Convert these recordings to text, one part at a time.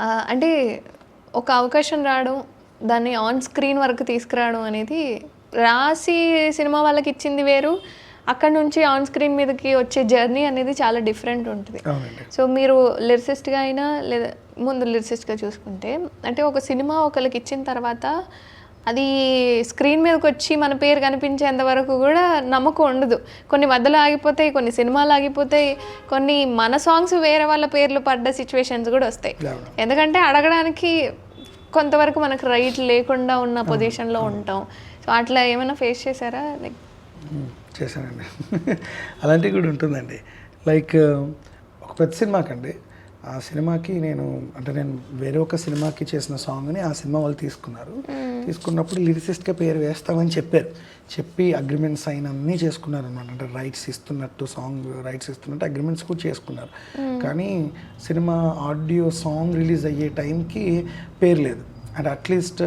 అంటే ఒక అవకాశం రావడం దాన్ని ఆన్ స్క్రీన్ వరకు తీసుకురావడం అనేది రాసి సినిమా వాళ్ళకి ఇచ్చింది వేరు అక్కడ నుంచి ఆన్ స్క్రీన్ మీదకి వచ్చే జర్నీ అనేది చాలా డిఫరెంట్ ఉంటుంది. సో మీరు లిరిసిస్ట్గా అయినా లేదా ముందు లిరిసిస్ట్గా చూసుకుంటే అంటే ఒక సినిమా ఒకరికి ఇచ్చిన తర్వాత అది స్క్రీన్ మీదకి వచ్చి మన పేరు కనిపించేంత వరకు కూడా నమ్మకం ఉండదు. కొన్ని మధ్యలో ఆగిపోతాయి కొన్ని సినిమాలు ఆగిపోతాయి కొన్ని మన సాంగ్స్ వేరే వాళ్ళ పేర్లు పడ్డ సిచ్యువేషన్స్ కూడా వస్తాయి. ఎందుకంటే అడగడానికి కొంతవరకు మనకు రైట్ లేకుండా ఉన్న పొజిషన్లో ఉంటాం. సో అట్లా ఏమైనా ఫేస్ చేశారా? లైక్ మ్మ్. చేశానండి. అలాంటివి కూడా ఉంటుందండి. లైక్ ఒక పెద్ద సినిమాకండి. ఆ సినిమాకి నేను అంటే నేను వేరే ఒక సినిమాకి చేసిన సాంగ్ని ఆ సినిమా వాళ్ళు తీసుకున్నారు. తీసుకున్నప్పుడు లిరిసిస్ట్గా పేరు వేస్తామని చెప్పారు. చెప్పి అగ్రిమెంట్స్ అయిన అన్నీ చేసుకున్నారు అనమాట అంటే రైట్స్ ఇస్తున్నట్టు సాంగ్ రైట్స్ ఇస్తున్నట్టు అగ్రిమెంట్స్ కూడా చేసుకున్నారు. కానీ సినిమా ఆడియో సాంగ్ రిలీజ్ అయ్యే టైంకి పేరు లేదు. అంటే అట్లీస్ట్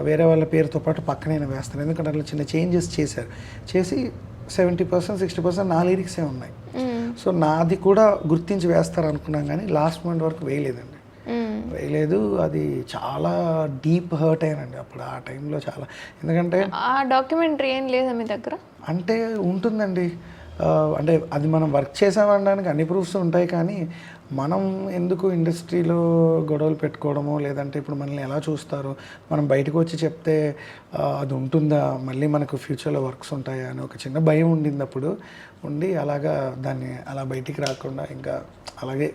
వేరే వాళ్ళ పేరుతో పాటు పక్కనైనా వేస్తాను. ఎందుకంటే అట్లా చిన్న చేంజెస్ చేశారు. చేసి సెవెంటీ పర్సెంట్ సిక్స్టీ పర్సెంట్ నా లిరిక్సే ఉన్నాయి. సో నాది కూడా గుర్తించి వేస్తారు అనుకున్నాం కానీ లాస్ట్ మంత్ వరకు వేయలేదండి. వేయలేదు. అది చాలా డీప్ హర్ట్ అయ్యానండి అప్పుడు ఆ టైంలో చాలా. ఎందుకంటే ఆ డాక్యుమెంటరీ ఏం లేదా మీ దగ్గర? అంటే ఉంటుందండి. అంటే అది మనం వర్క్ చేసామనడానికి అన్ని ప్రూఫ్స్ ఉంటాయి కానీ మనం ఎందుకు ఇండస్ట్రీలో గొడవలు పెట్టుకోవడమో లేదంటే ఇప్పుడు మనల్ని ఎలా చూస్తారో? మనం బయటకు వచ్చి చెప్తే అది ఉంటుందా? మళ్ళీ మనకు ఫ్యూచర్లో వర్క్స్ ఉంటాయా? అని ఒక చిన్న భయం ఉండింది అప్పుడు ఉండి అలాగా దాన్ని అలా బయటికి రాకుండా ఇంకా అలాగే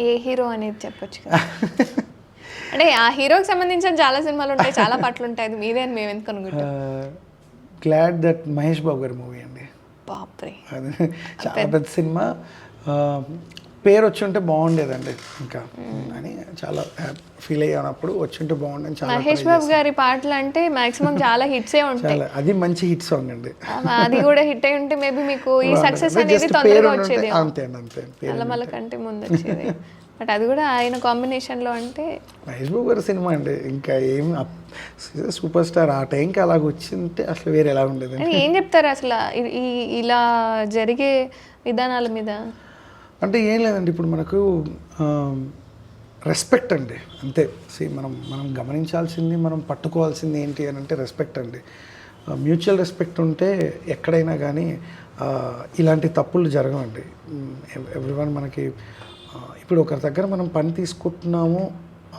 ఏ హీరో అనేది చెప్పొచ్చు అంటే ఆ హీరోకి సంబంధించిన చాలా సినిమాలు ఉంటాయి చాలా పాటలు ఉంటాయి. మీదే అని మేము ఎందుకు అనుకుంటాం? గ్లాడ్ దట్ మహేష్ బాబు గారి మూవీ అండి. బాప్రే. అది చాలా పెద్ద సినిమా. పేరు వచ్చి ఉంటే బాగుండేదండి ఇంకా. అని చాలా ఫీల్ అయ్యానప్పుడు వచ్చి ఉంటే బాగుండేది చాలా మహేష్ బాబు గారి పాటలు అంటే మాక్సిమం చాలా హిట్సే ఉంటాయి. చాలా అది మంచి హిట్ సాంగ్ అండి. అది కూడా హిట్ అయి ఉంటే మేబీ మీకు ఈ సక్సెస్ అనేది తొందరగా వచ్చేది. అంతే అంతే. పేరు అల్లమల్ల కంటే ముందు వచ్చేది బట్ అది కూడా ఆయన కాంబినేషన్లో అంటే మహేష్ బాబు గారి సినిమా అండి. ఇంకా ఏం సూపర్ స్టార్ ఆ టైంకి అలాగ వచ్చింటే అసలు వేరే ఎలా ఉండేది? ఏం చెప్తారు అసలు ఇలా జరిగే విధానాల మీద? అంటే ఏం లేదండి. ఇప్పుడు మనకు రెస్పెక్ట్ అండి. అంతే. సి మనం మనం గమనించాల్సింది మనం పట్టుకోవాల్సింది ఏంటి అని అంటే రెస్పెక్ట్ అండి. మ్యూచువల్ రెస్పెక్ట్ ఉంటే ఎక్కడైనా కానీ ఇలాంటి తప్పులు జరగవండి. ఎవ్రీవన్ మనకి ఇప్పుడు ఒకరి దగ్గర మనం పని తీసుకుంటున్నాము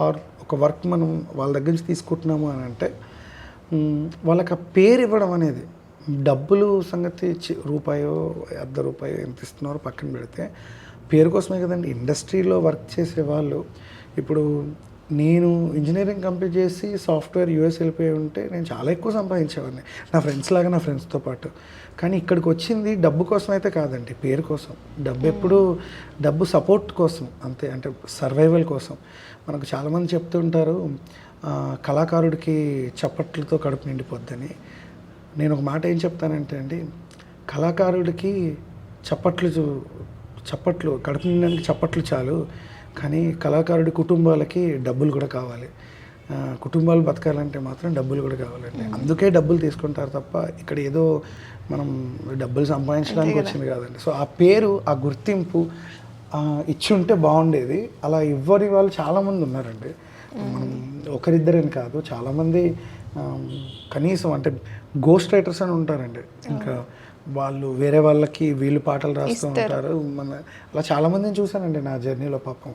ఆర్ ఒక వర్క్ మనం వాళ్ళ దగ్గర నుంచి తీసుకుంటున్నాము అని అంటే వాళ్ళకి ఆ పేరు ఇవ్వడం అనేది డబ్బులు సంగతి రూపాయో అర్ధ రూపాయో ఎంత ఇస్తున్నారో పక్కన పెడితే పేరు కోసమే కదండి. ఇండస్ట్రీలో వర్క్ చేసే వాళ్ళు ఇప్పుడు నేను ఇంజనీరింగ్ కంప్లీట్ చేసి సాఫ్ట్వేర్ యూఎస్ వెళ్ళిపోయి ఉంటే నేను చాలా ఎక్కువ సంపాదించేవాడిని. నా ఫ్రెండ్స్ లాగా నా ఫ్రెండ్స్తో పాటు. కానీ ఇక్కడికి వచ్చింది డబ్బు కోసం అయితే కాదండి పేరు కోసం. డబ్బు ఎప్పుడు డబ్బు సపోర్ట్ కోసం అంతే అంటే సర్వైవల్ కోసం. మనకు చాలామంది చెప్తుంటారు కళాకారుడికి చప్పట్లతో కడుపు నిండిపోద్దని. నేను ఒక మాట ఏం చెప్తానంటే అండి కళాకారుడికి చప్పట్లు చూ- చప్పట్లు కడుపు నిండడానికి చప్పట్లు చాలు కానీ కళాకారుడి కుటుంబాలకి డబ్బులు కూడా కావాలి. కుటుంబాలు బతకాలంటే మాత్రం డబ్బులు కూడా కావాలండి. అందుకే డబ్బులు తీసుకుంటారు తప్ప ఇక్కడ ఏదో మనం డబ్బులు సంపాదించడానికి వచ్చింది కాదండి. సో ఆ పేరు ఆ గుర్తింపు ఇచ్చి ఉంటే బాగుండేది. అలా ఇవ్వని వాళ్ళు చాలామంది ఉన్నారండి. మనం ఒకరిద్దరని కాదు చాలామంది కనీసం అంటే గోస్ట్ రైటర్స్ అని ఉంటారండి. ఇంకా వాళ్ళు వేరే వాళ్ళకి వీళ్ళు పాటలు రాస్తూ ఉంటారు. మన అలా చాలామందిని చూశానండి నా జర్నీలో పాపం.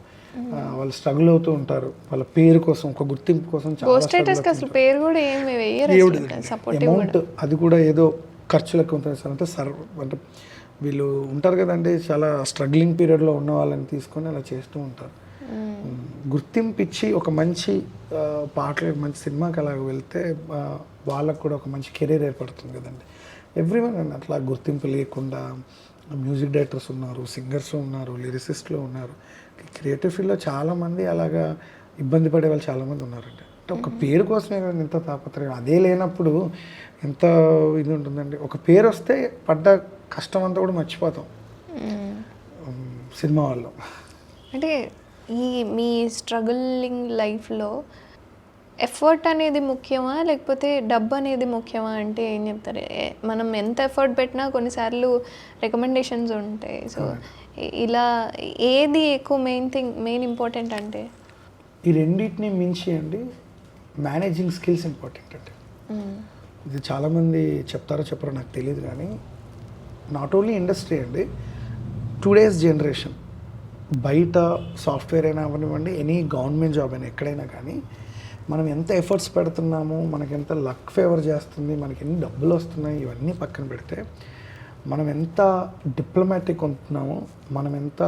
వాళ్ళు స్ట్రగుల్ అవుతూ ఉంటారు. వాళ్ళ పేరు కోసం ఒక గుర్తింపు కోసం అమౌంట్ అది కూడా ఏదో ఖర్చులకు ఉంటుంది. సార్ అంటే సర్ అంటే వీళ్ళు ఉంటారు కదండి చాలా స్ట్రగ్లింగ్ పీరియడ్లో ఉన్న వాళ్ళని తీసుకొని అలా చేస్తూ ఉంటారు. గుర్తింపు ఇచ్చి ఒక మంచి పాటలు మంచి సినిమాకి అలా వెళ్తే వాళ్ళకు కూడా ఒక మంచి కెరీర్ ఏర్పడుతుంది కదండి. ఎవ్రీవన్ అండి అట్లా గుర్తింపు లేకుండా మ్యూజిక్ డైరెక్టర్స్ ఉన్నారు సింగర్స్ ఉన్నారు లిరిసిస్ట్లు ఉన్నారు. క్రియేటివ్ ఫీల్డ్లో చాలామంది అలాగా ఇబ్బంది పడే వాళ్ళు చాలామంది ఉన్నారండి. అంటే ఒక పేరు కోసమే కదా ఎంత తాపత్రయం. అదే లేనప్పుడు ఎంత ఇది ఉంటుందండి. ఒక పేరు వస్తే పడ్డ కష్టం అంతా కూడా మర్చిపోతాం. ఉమ్, సినిమా వాళ్ళు. అంటే ఈ మీ స్ట్రగులింగ్ లైఫ్లో ఎఫర్ట్ అనేది ముఖ్యమా? లేకపోతే డబ్బు అనేది ముఖ్యమా? అంటే ఏం చెప్తారు? మనం ఎంత ఎఫర్ట్ పెట్టినా కొన్నిసార్లు రికమెండేషన్స్ ఉంటాయి. సో ఇలా ఏది ఎక్కువ మెయిన్ థింగ్ మెయిన్ ఇంపార్టెంట్ అంటే? ఈ రెండింటిని మించి అండి మేనేజింగ్ స్కిల్స్ ఇంపార్టెంట్ అండి మ్మ్. ఇది చాలామంది చెప్తారో చెప్పరో నాకు తెలియదు కానీ నాట్ ఓన్లీ ఇండస్ట్రీ అండి టుడేస్ జనరేషన్ బయట సాఫ్ట్వేర్ అయినా అవనివ్వండి ఎనీ గవర్నమెంట్ జాబ్ అయినా ఎక్కడైనా కానీ మనం ఎంత ఎఫర్ట్స్ పెడుతున్నాము మనకి ఎంత లక్ ఫేవర్ చేస్తుంది మనకి ఎన్ని డబ్బులు వస్తున్నాయి ఇవన్నీ పక్కన పెడితే మనం ఎంత డిప్లొమాటిక్ ఉంటున్నామో మనం ఎంత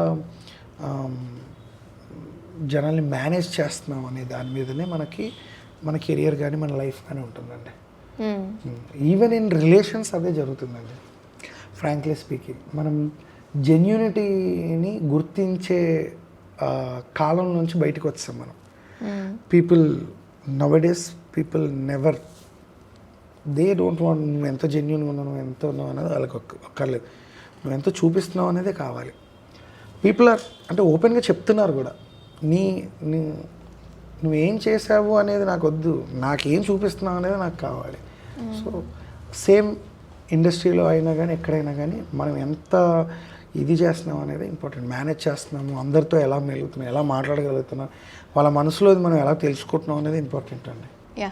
జనాల్ని మేనేజ్ చేస్తున్నాం అనే దాని మీదనే మనకి మన కెరియర్ కానీ మన లైఫ్ కానీ ఉంటుందండి. ఈవెన్ ఇన్ రిలేషన్స్ అదే జరుగుతుందండి ఫ్రాంక్లీ స్పీకింగ్ మనం జెన్యూనిటీని గుర్తించే కాలం నుంచి బయటకు వచ్చాం మనం. People nowadays people never they don't want నువ్వు ఎంత జెన్యున్గా ఉన్నావు నువ్వు ఎంత ఉన్నావు అనేది వాళ్ళకి ఒక్క- ఒక్కర్లేదు. నువ్వు ఎంత చూపిస్తున్నావు అనేదే కావాలి. పీపుల్ ఆర్ అంటే ఓపెన్గా చెప్తున్నారు కూడా. నీ నీ నువ్వేం చేసావు అనేది నాకు వద్దు. నాకేం చూపిస్తున్నావు అనేది నాకు కావాలి. సో సేమ్ ఇండస్ట్రీలో అయినా కానీ ఎక్కడైనా కానీ మనం ఎంత ఇది చేస్తున్నాం అనేది ఇంపార్టెంట్. మేనేజ్ చేస్తున్నాము అందరితో ఎలా మెలుగుతున్నాం ఎలా మాట్లాడగలుగుతున్నాం వాళ్ళ మనసులో మనం ఎలా తెలుసుకుంటున్నాం అనేది ఇంపార్టెంట్ అండి. యా.